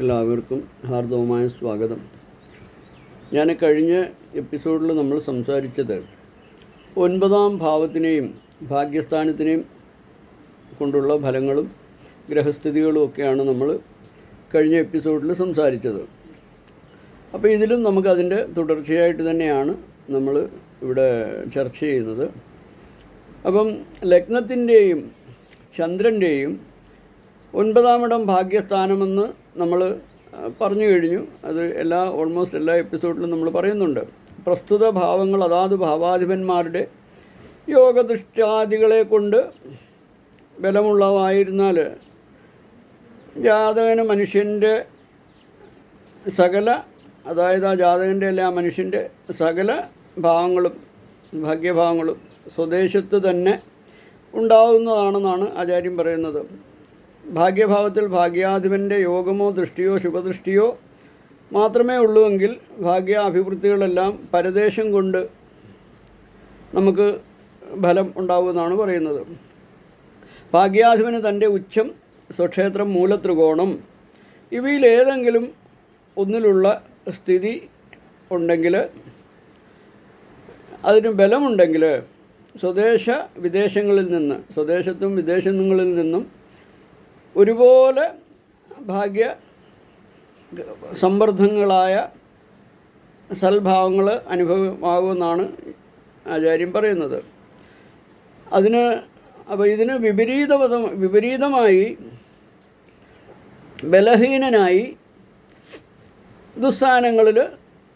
എല്ലാവർക്കും ഹാർദവമായ സ്വാഗതം. ഞാൻ കഴിഞ്ഞ എപ്പിസോഡിൽ നമ്മൾ സംസാരിച്ചത് ഒൻപതാം ഭാവത്തിനെയും ഭാഗ്യസ്ഥാനത്തിനെയും കൊണ്ടുള്ള ഫലങ്ങളും ഗ്രഹസ്ഥിതികളും ഒക്കെയാണ് നമ്മൾ കഴിഞ്ഞ എപ്പിസോഡിൽ സംസാരിച്ചത്. അപ്പോൾ ഇതിലും നമുക്കതിന്റെ തുടർച്ചയായിട്ട് തന്നെയാണ് നമ്മൾ ഇവിടെ ചർച്ച ചെയ്യുന്നത്. അപ്പം ലഗ്നത്തിന്റെയും ചന്ദ്രന്റെയും ഒൻപതാമിടം ഭാഗ്യസ്ഥാനമെന്ന് നമ്മൾ പറഞ്ഞു കഴിഞ്ഞു. അത് എല്ലാ ഓൾമോസ്റ്റ് എല്ലാ എപ്പിസോഡിലും നമ്മൾ പറയുന്നുണ്ട്. പ്രസ്തുത ഭാവങ്ങൾ അതാത് ഭാവാധിപന്മാരുടെ യോഗദൃഷ്ടാദികളെ കൊണ്ട് ബലമുള്ളവായിരുന്നാൽ ജാതകന് മനുഷ്യന്റെ സകല അതായത് ആ ജാതകന്റെ അല്ലെ ആ മനുഷ്യന്റെ സകല ഭാവങ്ങളും ഭാഗ്യഭാവങ്ങളും സ്വദേശത്ത് തന്നെ ഉണ്ടാവുന്നതാണെന്നാണ് ആചാര്യം പറയുന്നത്. ഭാഗ്യഭാവത്തിൽ ഭാഗ്യാധിപന്റെ യോഗമോ ദൃഷ്ടിയോ ശുഭദൃഷ്ടിയോ മാത്രമേ ഉള്ളൂവെങ്കിൽ ഭാഗ്യ അഭിവൃദ്ധികളെല്ലാം പരദേശം കൊണ്ട് നമുക്ക് ഫലം ഉണ്ടാവുമെന്നാണ് പറയുന്നത്. ഭാഗ്യാധിപന് തന്റെ ഉച്ചം സ്വക്ഷേത്രം മൂലത്രികോണം. ഇവയിലേതെങ്കിലും ഒന്നിലുള്ള സ്ഥിതി ഉണ്ടെങ്കിൽ അതിന് ബലമുണ്ടെങ്കിൽ സ്വദേശ വിദേശങ്ങളിൽ നിന്ന് സ്വദേശത്തും വിദേശങ്ങളിൽ നിന്നും ഒരുപോലെ ഭാഗ്യ സമ്പർദ്ധങ്ങളായ സൽഭാവങ്ങൾ അനുഭവമാകുമെന്നാണ് ആചാര്യം പറയുന്നത്. അതിന് അപ്പോൾ ഇതിന് വിപരീതപദം വിപരീതമായി ബലഹീനനായി ദുസ്ഥാനങ്ങളിൽ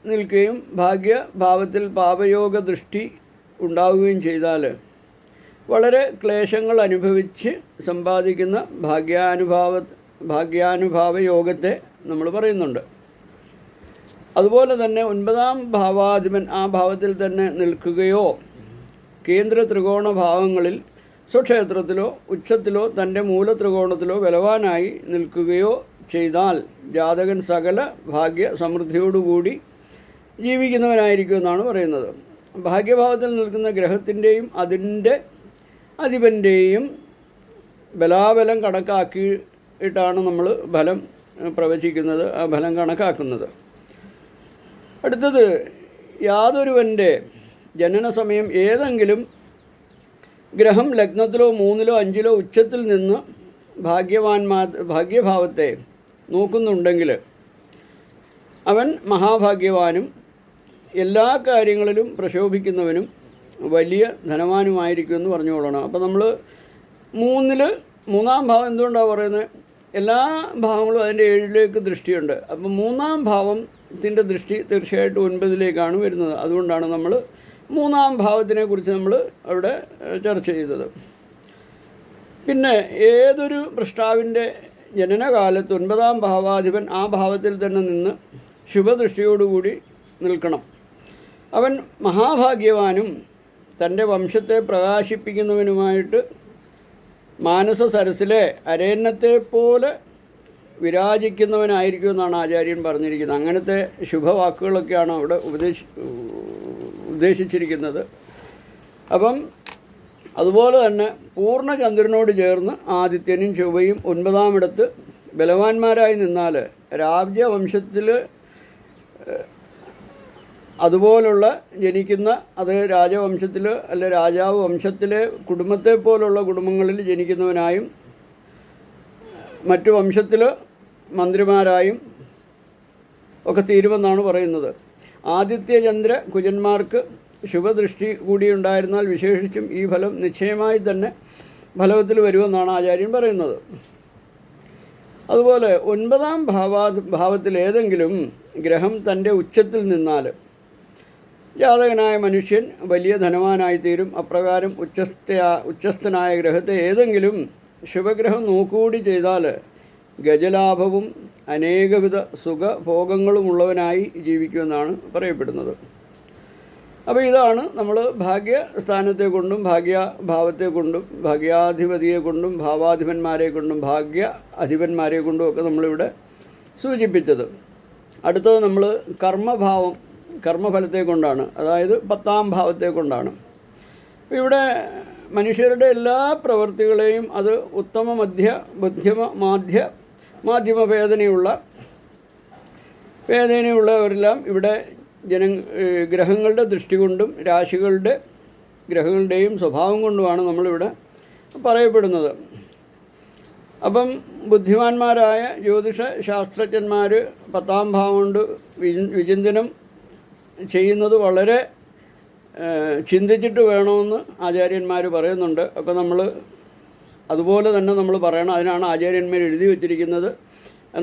നിൽക്കുകയും ഭാഗ്യഭാവത്തിൽ പാപയോഗ ദൃഷ്ടി ഉണ്ടാവുകയും ചെയ്താൽ വളരെ ക്ലേശങ്ങൾ അനുഭവിച്ച് സമ്പാദിക്കുന്ന ഭാഗ്യാനുഭാവ ഭാഗ്യാനുഭാവ യോഗത്തെ നമ്മൾ പറയുന്നുണ്ട്. അതുപോലെ തന്നെ ഒൻപതാം ഭാവാധിപൻ ആ ഭാവത്തിൽ തന്നെ നിൽക്കുകയോ കേന്ദ്ര ത്രികോണ ഭാവങ്ങളിൽ സ്വക്ഷേത്രത്തിലോ ഉച്ചത്തിലോ തന്റെ മൂലത്രികോണത്തിലോ ബലവാനായി നിൽക്കുകയോ ചെയ്താൽ ജാതകൻ സകല ഭാഗ്യ സമൃദ്ധിയോടുകൂടി ജീവിക്കുന്നവനായിരിക്കും എന്നാണ് പറയുന്നത്. ഭാഗ്യഭാവത്തിൽ നിൽക്കുന്ന ഗ്രഹത്തിന്റെയും അതിന്റെ അധിപന്റെയും ബലാബലം കണക്കാക്കിയിട്ടാണ് നമ്മൾ ഫലം പ്രവചിക്കുന്നത് ആ ഫലം കണക്കാക്കുന്നത്. അടുത്തത് യാതൊരുവന്റെ ജനന സമയം ഏതെങ്കിലും ഗ്രഹം ലഗ്നത്തിലോ മൂന്നിലോ അഞ്ചിലോ ഉച്ചത്തിൽ നിന്ന് ഭാഗ്യവാന്മാ ഭാഗ്യഭാവത്തെ നോക്കുന്നുണ്ടെങ്കിൽ അവൻ മഹാഭാഗ്യവാനും എല്ലാ കാര്യങ്ങളിലും പ്രശോഭിക്കുന്നവനും വലിയ ധനവാനുമായിരിക്കും എന്ന് പറഞ്ഞുകൊള്ളണം. അപ്പോൾ നമ്മൾ മൂന്നിൽ മൂന്നാം ഭാവം എന്തുകൊണ്ടാണ് പറയുന്നത്? എല്ലാ ഭാവങ്ങളും അതിന്റെ ഏഴിലേക്ക് ദൃഷ്ടിയുണ്ട്. അപ്പം മൂന്നാം ഭാവത്തിന്റെ ദൃഷ്ടി തീർച്ചയായിട്ടും ഒൻപതിലേക്കാണ് വരുന്നത്. അതുകൊണ്ടാണ് നമ്മൾ മൂന്നാം ഭാവത്തിനെ കുറിച്ച് നമ്മൾ അവിടെ ചർച്ച ചെയ്തത്. പിന്നെ ഏതൊരു ഭ്രഷ്ടാവിന്റെ ജനനകാലത്ത് ഒൻപതാം ഭാവാധിപൻ ആ ഭാവത്തിൽ തന്നെ നിന്ന് ശുഭദൃഷ്ടിയോടുകൂടി നിൽക്കണം. അവൻ മഹാഭാഗ്യവാനും തന്റെ വംശത്തെ പ്രകാശിപ്പിക്കുന്നവനുമായിട്ട് മാനസ സരസിലെ അരയന്നത്തെ പോലെ വിരാജിക്കുന്നവനായിരിക്കും എന്നാണ് ആചാര്യൻ പറഞ്ഞിരിക്കുന്നത്. അങ്ങനത്തെ ശുഭവാക്കുകളൊക്കെയാണ് അവിടെ ഉപദേശി ഉദ്ദേശിച്ചിരിക്കുന്നത്. അപ്പം അതുപോലെ തന്നെ പൂർണചന്ദ്രനോട് ചേർന്ന് ആദിത്യനും ചൊവ്വയും ഒൻപതാമിടത്ത് ബലവാന്മാരായി നിന്നാൽ രാജ്യവംശത്തിൽ അതുപോലുള്ള ജനിക്കുന്ന അത് രാജവംശത്തിൽ അല്ലെ രാജാവ് വംശത്തിലെ കുടുംബത്തെ പോലുള്ള കുടുംബങ്ങളിൽ ജനിക്കുന്നവനായും മറ്റു വംശത്തിൽ മന്ത്രിമാരായും ഒക്കെ തീരുമെന്നാണ് പറയുന്നത്. ആദിത്യചന്ദ്ര കുജന്മാർക്ക് ശുഭദൃഷ്ടി കൂടി ഉണ്ടായിരുന്നാൽ വിശേഷിച്ചും ഈ ഫലം നിശ്ചയമായി തന്നെ ഫലവത്തിൽ വരുമെന്നാണ് ആചാര്യൻ പറയുന്നത്. അതുപോലെ ഒൻപതാം ഭാവാ ഭാവത്തിൽ ഏതെങ്കിലും ഗ്രഹം തന്റെ ഉച്ചത്തിൽ നിന്നാൽ ജാതകനായ മനുഷ്യൻ വലിയ ധനവാനായിത്തീരും അപ്രകാരം ഉച്ചസ്ഥ ഉച്ചസ്ഥനായ ഗ്രഹത്തെ ഏതെങ്കിലും ശുഭഗ്രഹം നോക്കുകൂടി ചെയ്താൽ ഗജലാഭവും അനേകവിധ സുഖഭോഗങ്ങളുമുള്ളവനായി ജീവിക്കുമെന്നാണ് പറയപ്പെടുന്നത്. അപ്പോൾ ഇതാണ് നമ്മൾ ഭാഗ്യസ്ഥാനത്തെ കൊണ്ടും ഭാഗ്യഭാവത്തെ കൊണ്ടും ഭാഗ്യാധിപതിയെ കൊണ്ടും ഭാവാധിപന്മാരെ കൊണ്ടും ഭാഗ്യ അധിപന്മാരെ കൊണ്ടും ഒക്കെ നമ്മളിവിടെ സൂചിപ്പിച്ചത്. അടുത്തത് നമ്മൾ കർമ്മഭാവം കർമ്മഫലത്തെ കൊണ്ടാണ് അതായത് പത്താം ഭാവത്തെ കൊണ്ടാണ് ഇവിടെ മനുഷ്യരുടെ എല്ലാ പ്രവൃത്തികളെയും അത് ഉത്തമ മധ്യ മധ്യമ മാധ്യ മാധ്യമ വേദനയുള്ള വേദനയുള്ളവരെല്ലാം ഇവിടെ ജന ഗ്രഹങ്ങളുടെ ദൃഷ്ടി കൊണ്ടും രാശികളുടെ ഗ്രഹങ്ങളുടെയും സ്വഭാവം കൊണ്ടുമാണ് നമ്മളിവിടെ പറയപ്പെടുന്നത്. അപ്പം ബുദ്ധിമാന്മാരായ ജ്യോതിഷ ശാസ്ത്രജ്ഞന്മാർ പത്താം ഭാവം കൊണ്ട് വിചി വിചിന്തനം ചെയ്യുന്നത് വളരെ ചിന്തിച്ചിട്ട് വേണമെന്ന് ആചാര്യന്മാർ പറയുന്നുണ്ട്. അപ്പോൾ നമ്മൾ അതുപോലെ തന്നെ നമ്മൾ പറയണം. അതിനാണ് ആചാര്യന്മാർ എഴുതി വച്ചിരിക്കുന്നത്.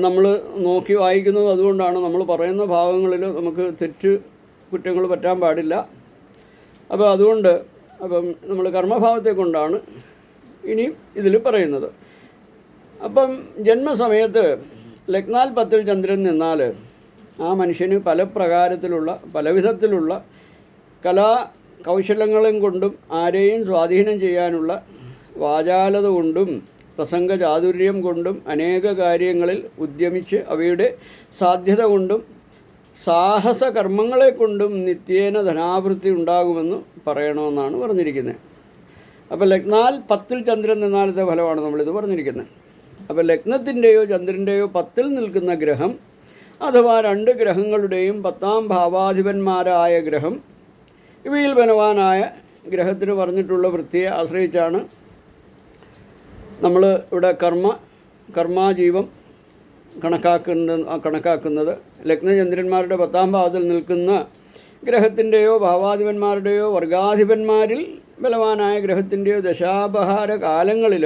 നമ്മൾ നോക്കി വായിക്കുന്നത് അതുകൊണ്ടാണ് നമ്മൾ പറയുന്ന ഭാഗങ്ങളിൽ നമുക്ക് തെറ്റ് കുറ്റങ്ങൾ പറ്റാൻ പാടില്ല. അപ്പോൾ അതുകൊണ്ട് അപ്പം നമ്മൾ കർമ്മഭാവത്തെ കൊണ്ടാണ് ഇനിയും ഇതിൽ പറയുന്നത്. അപ്പം ജന്മസമയത്ത് ലഗ്നാൽ പത്തിൽ ചന്ദ്രൻ നിന്നാൽ ആ മനുഷ്യന് പല പ്രകാരത്തിലുള്ള പലവിധത്തിലുള്ള കലാ കൗശലങ്ങളും കൊണ്ടും ആരെയും സ്വാധീനം ചെയ്യാനുള്ള വാചാലത കൊണ്ടും പ്രസംഗ ചാതുര്യം കൊണ്ടും അനേക കാര്യങ്ങളിൽ ഉദ്യമിച്ച് അവയുടെ സാധ്യത കൊണ്ടും സാഹസ കർമ്മങ്ങളെ കൊണ്ടും നിത്യേന ധനാവൃത്തി ഉണ്ടാകുമെന്ന് പറയണമെന്നാണ് പറഞ്ഞിരിക്കുന്നത്. അപ്പോൾ ലഗ്നാൽ പത്തിൽ ചന്ദ്രൻ നിന്നാലത്തെ ഫലമാണ് നമ്മളിത് പറഞ്ഞിരിക്കുന്നത്. അപ്പോൾ ലഗ്നത്തിന്റെയോ ചന്ദ്രന്റെയോ പത്തിൽ നിൽക്കുന്ന ഗ്രഹം അഥവാ രണ്ട് ഗ്രഹങ്ങളുടെയും പത്താം ഭാവാധിപന്മാരായ ഗ്രഹം ഇവയിൽ ബലവാനായ ഗ്രഹത്തിന് പറഞ്ഞിട്ടുള്ള വൃത്തിയെ ആശ്രയിച്ചാണ് നമ്മൾ ഇവിടെ കർമ്മ കർമാജീവം കണക്കാക്കുന്ന കണക്കാക്കുന്നത്. ലഗ്നചന്ദ്രന്മാരുടെ പത്താം ഭാവത്തിൽ നിൽക്കുന്ന ഗ്രഹത്തിന്റെയോ ഭാവാധിപന്മാരുടെയോ വർഗാധിപന്മാരിൽ ബലവാനായ ഗ്രഹത്തിന്റെയോ ദശാപഹാര കാലങ്ങളിൽ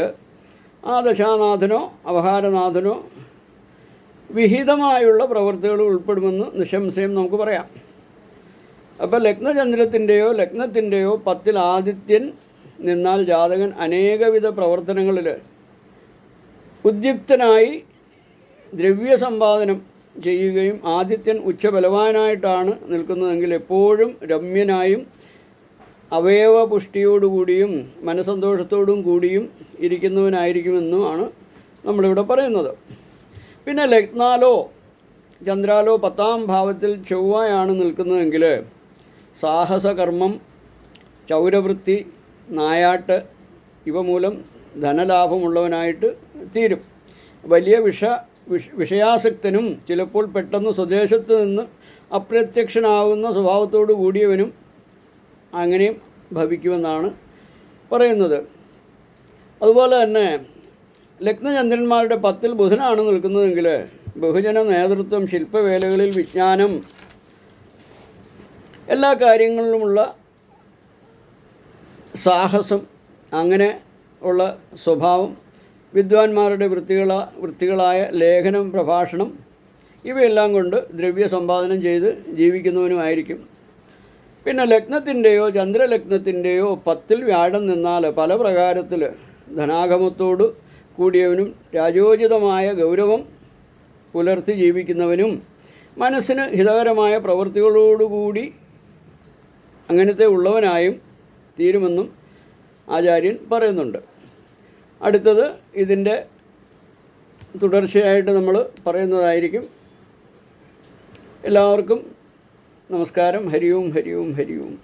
ആ ദശാനാഥനോ അപഹാരനാഥനോ വിഹിതമായുള്ള പ്രവൃത്തികൾ ഉൾപ്പെടുമെന്ന് നിശംസയം നമുക്ക് പറയാം. അപ്പോൾ ലഗ്നചന്ദ്രത്തിന്റെയോ ലഗ്നത്തിന്റെയോ പത്തിൽ ആദിത്യൻ നിന്നാൽ ജാതകൻ അനേകവിധ പ്രവർത്തനങ്ങളിൽ ഉദ്യുക്തനായി ദ്രവ്യസമ്പാദനം ചെയ്യുകയും ആദിത്യൻ ഉച്ചബലവാനായിട്ടാണ് നിൽക്കുന്നതെങ്കിൽ എപ്പോഴും രമ്യനായും അവയവപുഷ്ടിയോടുകൂടിയും മനസന്തോഷത്തോടും കൂടിയും ഇരിക്കുന്നവനായിരിക്കുമെന്നുമാണ് നമ്മളിവിടെ പറയുന്നത്. പിന്നെ ലഗ്നാലോ ചന്ദ്രാലോ പത്താം ഭാവത്തിൽ ചൊവ്വയാണ് നിൽക്കുന്നതെങ്കിൽ സാഹസകർമ്മം ചൗരവൃത്തി നായാട്ട് ഇവ മൂലം ധനലാഭമുള്ളവനായിട്ട് തീരും. വലിയ വിഷ വിഷ വിഷയാസക്തനും ചിലപ്പോൾ പെട്ടെന്ന് സ്വദേശത്ത് നിന്ന് അപ്രത്യക്ഷനാകുന്ന സ്വഭാവത്തോടു കൂടിയവനും അങ്ങനെയും ഭവിക്കുമെന്നാണ് പറയുന്നത്. അതുപോലെ തന്നെ ലഗ്നചന്ദ്രന്മാരുടെ പത്തിൽ ബുധനാണ് നിൽക്കുന്നതെങ്കിൽ ബഹുജന നേതൃത്വം ശില്പവേലകളിൽ വിജ്ഞാനം എല്ലാ കാര്യങ്ങളിലുമുള്ള സാഹസം അങ്ങനെ ഉള്ള സ്വഭാവം വിദ്വാൻമാരുടെ വൃത്തികള വൃത്തികളായ ലേഖനം പ്രഭാഷണം ഇവയെല്ലാം കൊണ്ട് ദ്രവ്യ സമ്പാദനം ചെയ്ത് ജീവിക്കുന്നവനുമായിരിക്കും. പിന്നെ ലഗ്നത്തിന്റെയോ ചന്ദ്രലഗ്നത്തിന്റെയോ പത്തിൽ വ്യാഴം നിന്നാൽ പല പ്രകാരത്തിൽ ധനാഗമത്തോട് കൂടിയവനും രാജോചിതമായ ഗൗരവം പുലർത്തി ജീവിക്കുന്നവനും മനസ്സിന് ഹിതകരമായ പ്രവൃത്തികളോടുകൂടി അങ്ങനത്തെ ഉള്ളവനായും തീരുമെന്നും ആചാര്യൻ പറയുന്നുണ്ട്. അടുത്തത് ഇതിന്റെ തുടർച്ചയായിട്ട് നമ്മൾ പറയുന്നതായിരിക്കും. എല്ലാവർക്കും നമസ്കാരം. ഹരിയും ഹരിയും ഹരിയും.